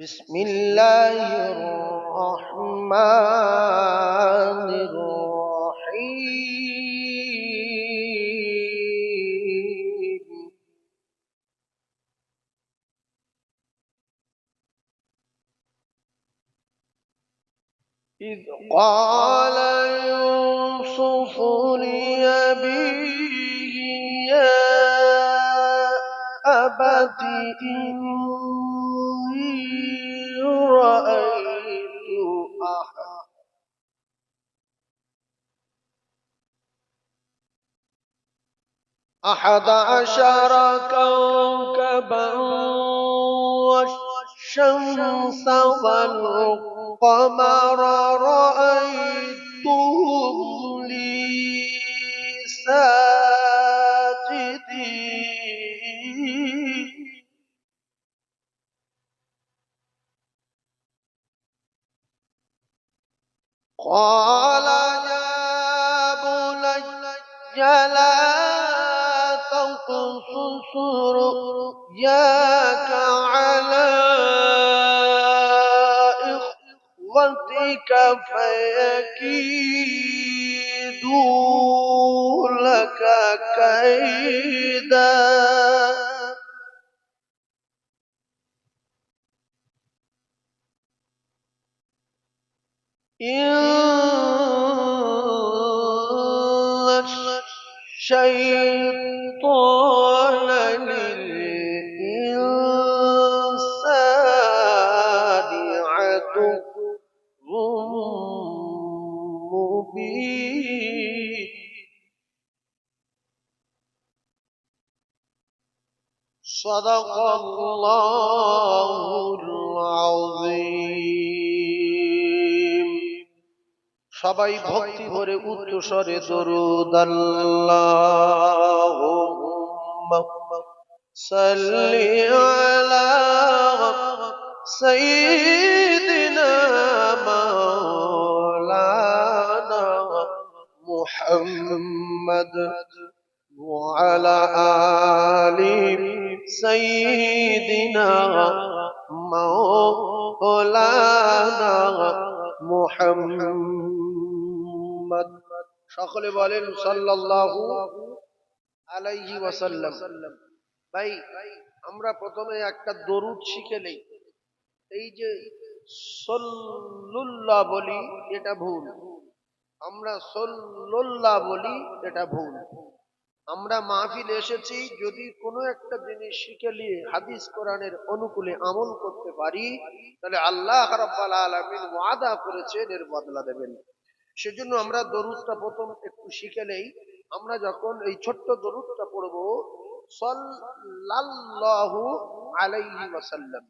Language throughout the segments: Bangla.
بسم الله الرحمن الرحيم. إذ قال يوسف لأبيه يا أبت إني أحد عشر كوكبا والشمس والقمر رأيتهم لي ساجدين. قال يا بني لا رؤياك على إخوتك فيكيدوا لك كيدا. إن الشيطان صدق الله العظيم সবাই ভক্তি ভরে উচ্চ স্বরে দরুদ আল্লাহুম্মা সাল্লি আলা সাইয়্যিদিনা মুহাম্মদ وعلى آل سيدنا مولانا মুহাম্মদ সকলে বলেন সাল্লাল্লাহু আলাইহি ওয়াসাল্লাম ভাই আমরা প্রথমে একটা দরুদ শিখে নেই এই যে সল্লুল্লাহ বলি এটা ভুল আমরা সল্লুল্লাহ বলি এটা ভুল। আমরা মাহফিল এসেছি যদি কোনো একটা জিনিস শিখে নিয়ে হাদিস কোরআনের অনুকূলে আমল করতে পারি, তাহলে আল্লাহ রাব্বাল আলামিন ওয়াদা করেছেন এর বদলা দেবেন। সেজন্য আমরা দরুদটা প্রথম একটু শিখে নেই। আমরা যখন এই ছোট্ট দরুদটা পড়ব, সাল্লাল্লাহু আলাইহি ওয়াসাল্লাম।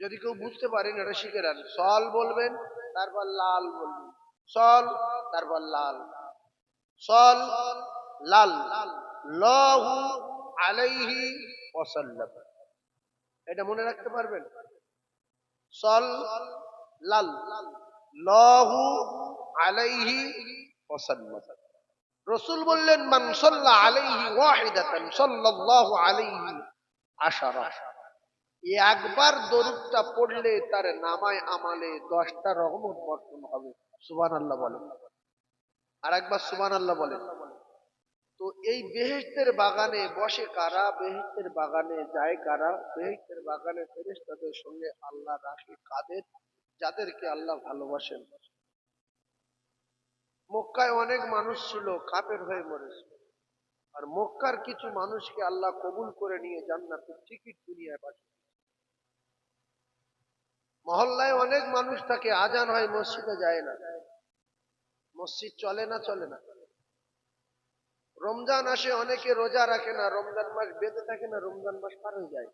যদি কেউ বুঝতে পারেন, এটা শিখে নেন। সল বলবেন, তারপর লাল বলবেন। সল, তারপর লাল। সল, লাল। লাহু আলাইহি ওয়াসাল্লাম। এটা মনে রাখতে পারবেন? সল, লাল। লাহু আলাইহি ওয়াসাল্লাম। রসুল বললেন, মান সাল্লা আলাইহি ওয়াহিদাতান সাল্লাল্লাহু আলাইহি আশারা। এই একবার দরুদটা পড়লে তার নামায় আমালে দশটা রহমত বর্তন হবে। সুবহানাল্লাহ বলেন আর একবার সুবহানাল্লাহ বলেন তো এই বেহেস্তের বাগানে বসে কারা? বেহেস্তের বাগানে যায় কারা? বেহেস্তের বাগানে ফেরেশতাদের সঙ্গে আল্লাহ রাখে কাদের? যাদেরকে আল্লাহ ভালোবাসেন। মক্কায় অনেক মানুষ ছিল কাপের হয়ে মরেছে। আর মক্কার কিছু মানুষকে আল্লাহ কবুল করে নিয়ে জান্নাতের টিকিট দুনিয়ায় পাঠিয়ে মহল্লায় অনেক মানুষ থাকে, আজান হয়, মসজিদে যায় না। মসজিদ চলে না চলে না। রমজান আসে, অনেকে রোজা রাখে না, রমজান মাস বেঁধে থাকে না, রমজান মাস পার হয়ে যায়।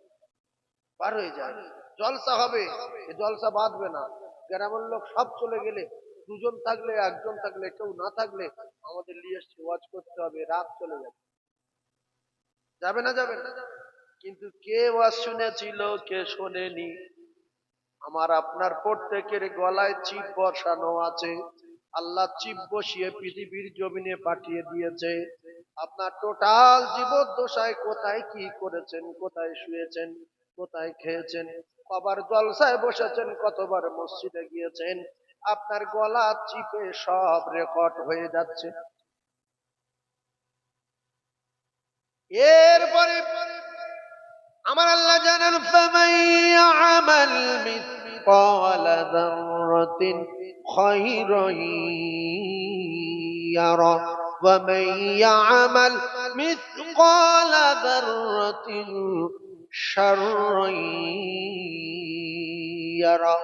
পার হয়ে যায়। জলসা হবে জলসা বাঁধবে না। গ্রামের লোক সব চলে গেলে, দুজন থাকলে, একজন থাকলে, কেউ না থাকলে আমাদের নিয়ে ওয়াজ করতে হবে, রাত চলে যাবে। যাবে না, যাবে কিন্তু কে ওয়াজ শুনেছিল, কে শোনেনি? আমার আপনার প্রত্যেকের গলায় চিপ বসানো আছে। আল্লাহ চিপ বসিয়ে পৃথিবীর জমিনে পাঠিয়ে দিয়েছে। আপনার টোটাল জীবদ্দশায় কোথায় কি করেছেন, কোথায় শুয়েছেন, কোথায় খেয়েছেন, কবার জলসায় বসেছেন, কতবার মসজিদে গিয়েছেন, আপনার গলা চিপে সব রেকর্ড হয়ে যাচ্ছে। এরপরে আমার আল্লাহ জানেন فَمَن يَعْمَلْ مِثْقَالَ ذَرَّةٍ خَيْرًا يَرَهُ وَمَن يَعْمَلْ مِثْقَالَ ذَرَّةٍ شَرًّا يَرَهُ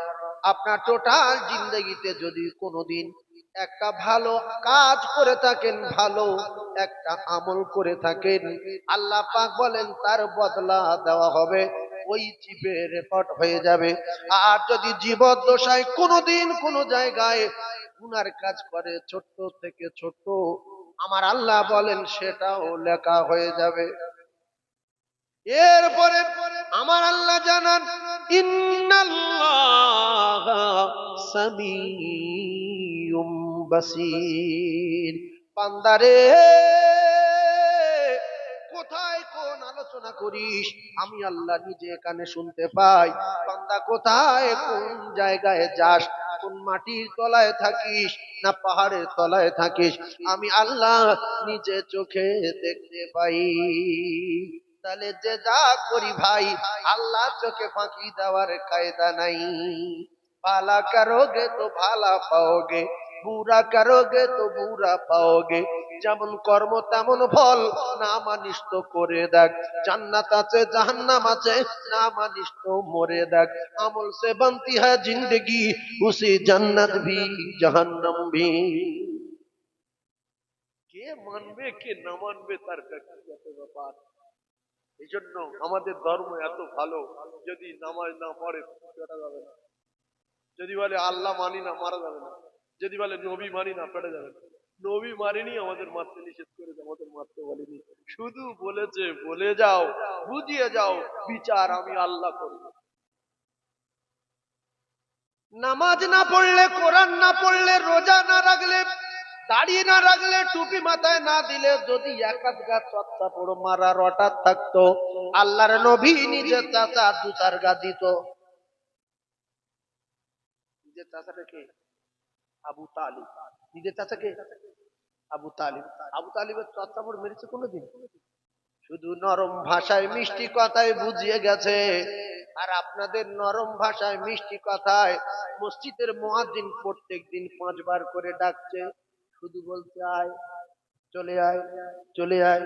আপনার টোটাল জিন্দগিতে যদি কোনোদিন একটা ভালো কাজ করে থাকেন, ভালো একটা আমল করে থাকেন। আল্লাহ পাক বলেন, তার বদলা দেওয়া হবে, ওই চিপে রেকর্ড হয়ে যাবে। আর যদি জীবদ্দশায় কোনোদিন কোনো জায়গায় গুনার কাজ করে, ছোট্ট থেকে ছোট্ট, আমার আল্লাহ বলেন, সেটাও লেখা হয়ে যাবে। এরপরে আমার আল্লাহ জানান বাসির। বান্দারে, কোথায় কোন আলোচনা করিস? আমি আল্লাহ নিজে কানে শুনতে পাই। পান্দা কোথায়? কোন জায়গায় যাস? কোন মাটির তলায় থাকিস না পাহাড়ের তলায় থাকিস? আমি আল্লাহ নিজে চোখে দেখতে পাই। তাহলে যে যা করি ভাই, আল্লাহ চোখে ফাঁকি দেওয়ার কায়দা নাই। ভালা করোগে তো ভালা পাওগে, বুড়া করোগে তো বুড়া পাওগে। যেমন কর্ম তেমন ফল, না মানিস তো করে দেখ। জান্নাত আছে, জাহান্নাম আছে, না মানিস তো মরে দেখ। আমল সে বান্তি হ্যাঁ জিন্দগি উসি জান্নাত ভি, জাহান্নাম ভি। কে মানবে, কে না মানবে, তার ব্যক্তিগত ব্যাপার। এই জন্য আমাদের ধর্ম এত ভালো, যদি নামাজ না পড়ে, পেটা যাবে না। যদি বলে আল্লাহ মানি না, মারা যাবে না। যদি বলে নবী মানি না, পেটে যাবে না। নবী মারিনি, আমাদের মারতে নিষেধ করেছে, আমাদের মারতে বলেনি। শুধু বলেছে, বলে যাও, বুঝিয়ে যাও, বিচার আমি আল্লাহ করব নামাজ না পড়লে, কোরআন না পড়লে, রোজা না রাখলে দাড়ি না রাখলে টুপি মাথায় না দিলে যদি একাধ গা চত্তা পড়ো মারা রটার থাকতো। আল্লাহর নবী নিজের চাচা দু চার গা দিত। নিজের চাচাটা কে? আবু তালিব। নিজের চাচাকে আবু তালিব। আবু তালিবের চত্তাপড় মেরেছে কোনোদিন? শুধু নরম ভাষায় মিষ্টি কথায় বুঝিয়ে গেছে। আর আপনাদের নরম ভাষায় মিষ্টি কথায় মসজিদের মহাদিন প্রত্যেক দিন পাঁচবার করে ডাকছে। শুধু বলতে আয় চলে আয় চলে আয়।